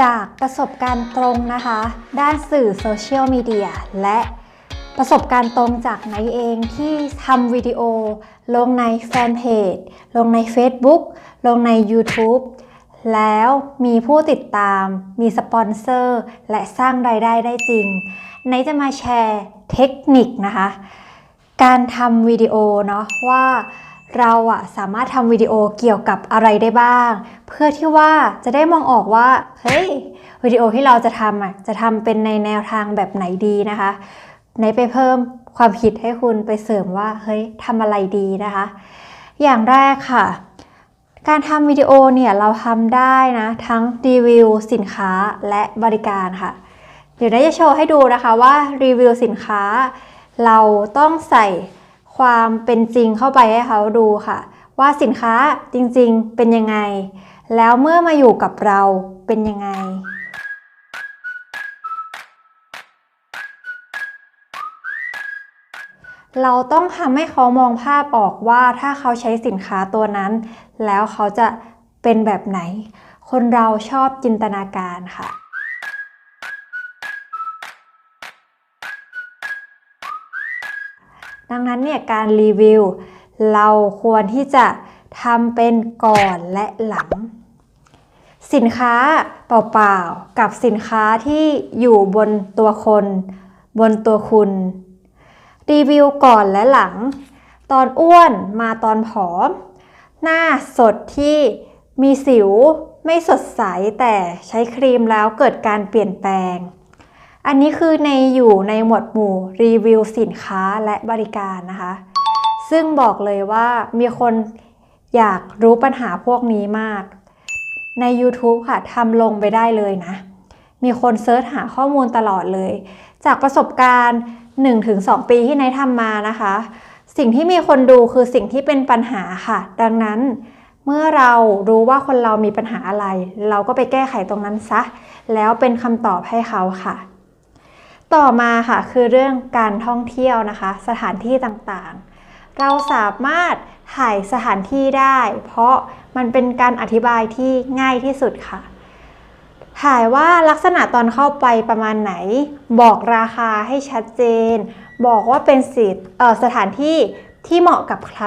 จากประสบการณ์ตรงนะคะ ด้านสื่อโซเชียลมีเดียและประสบการณ์ตรงจากไนเองที่ทำวิดีโอ ลงในแฟนเพจลงใน Facebook ลงใน YouTube แล้วมีผู้ติดตาม มีสปอนเซอร์ และสร้างรายได้ได้จริงไนจะมาแชร์เทคนิคนะคะ การทำวิดีโอเนาะว่า เราอะสามารถทำวิดีโอเกี่ยวกับอะไรได้บ้าง เพื่อที่ว่าจะได้มองออกว่า เฮ้ยวิดีโอที่เราจะทำอะจะทำเป็นในแนวทางแบบไหนดีนะคะ ไหนไปเพิ่มความคิดให้คุณไปเสริมว่า เฮ้ยทำอะไรดีนะคะ อย่างแรกค่ะ การทำวิดีโอเนี่ยเราทำได้นะ ทั้งรีวิวสินค้าและบริการค่ะ เดี๋ยวได้จะโชว์ให้ดูนะคะว่ารีวิวสินค้า เราต้องใส่ ความเป็นจริงเข้าไปให้เขาดูค่ะ ว่าสินค้าจริงๆเป็นยังไง แล้วเมื่อมาอยู่กับเราเป็นยังไงเราต้องทำให้เขามองภาพออกว่าถ้าเขาใช้สินค้าตัวนั้น แล้วเขาจะเป็นแบบไหน คนเราชอบจินตนาการค่ะ ดังนั้นเนี่ยการรีวิว เราควรที่จะทำเป็นก่อนและหลัง สินค้าเปล่าๆกับสินค้าที่อยู่บนตัวคน บนตัวคุณ รีวิวก่อนและหลัง ตอนอ้วนมาตอนผอม หน้าสดที่มีสิวไม่สดใสแต่ใช้ครีมแล้วเกิดการเปลี่ยนแปลง อันนี้คือในอยู่ในหมวดหมู่รีวิวสินค้าและบริการนะคะ ซึ่งบอกเลยว่ามีคนอยากรู้ปัญหาพวกนี้มาก ใน YouTube ค่ะทำลงไปได้เลยนะ มีคนเซิร์ชหาข้อมูลตลอดเลย จากประสบการณ์ 1-2 ปีที่นายทำมานะคะ สิ่งที่มีคนดูคือสิ่งที่เป็นปัญหาค่ะ ดังนั้นเมื่อเรารู้ว่าคนเรามีปัญหาอะไร เราก็ไปแก้ไขตรงนั้นซะ แล้วเป็นคำตอบให้เขาค่ะ ต่อมาค่ะคือเรื่องการท่องเที่ยวนะคะ สถานที่ต่างๆ เราสามารถถ่ายสถานที่ได้ เพราะมันเป็นการอธิบายที่ง่ายที่สุดค่ะ ถ่ายว่าลักษณะตอนเข้าไปประมาณไหน บอกราคาให้ชัดเจน บอกว่าเป็นสิทธิ์สถานที่ที่เหมาะกับใคร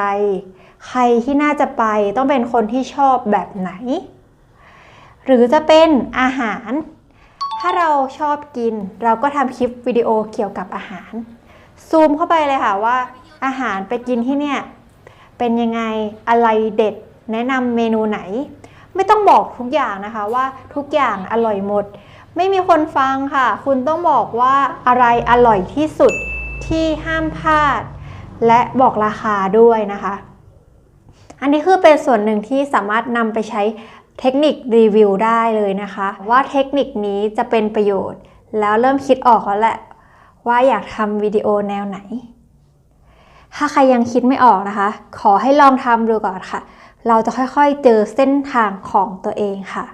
ใครที่น่าจะไปต้องเป็นคนที่ชอบแบบไหน หรือจะเป็นอาหาร ถ้าเราชอบกิน เราก็ทำคลิปวิดีโอเกี่ยวกับอาหาร ซูมเข้าไปเลยค่ะว่า อาหารไปกินที่เนี่ยเป็นยังไงอะไรเด็ด แนะนำเมนูไหน ไม่ต้องบอกทุกอย่างนะคะว่าทุกอย่างอร่อยหมด ไม่มีคนฟังค่ะ คุณต้องบอกว่าอะไรอร่อยที่สุดที่ห้ามพลาด และบอกราคาด้วยนะคะ อันนี้คือเป็นส่วนหนึ่งที่สามารถนำไปใช้ เทคนิครีวิวได้เลยนะคะ ว่าเทคนิคนี้จะเป็นประโยชน์ แล้วเริ่มคิดออกแล้วแหละว่าอยากทำวิดีโอแนวไหน ถ้าใครยังคิดไม่ออกนะคะ ขอให้ลองทำดูก่อนค่ะ เราจะค่อยๆเจอเส้นทางของตัวเองค่ะ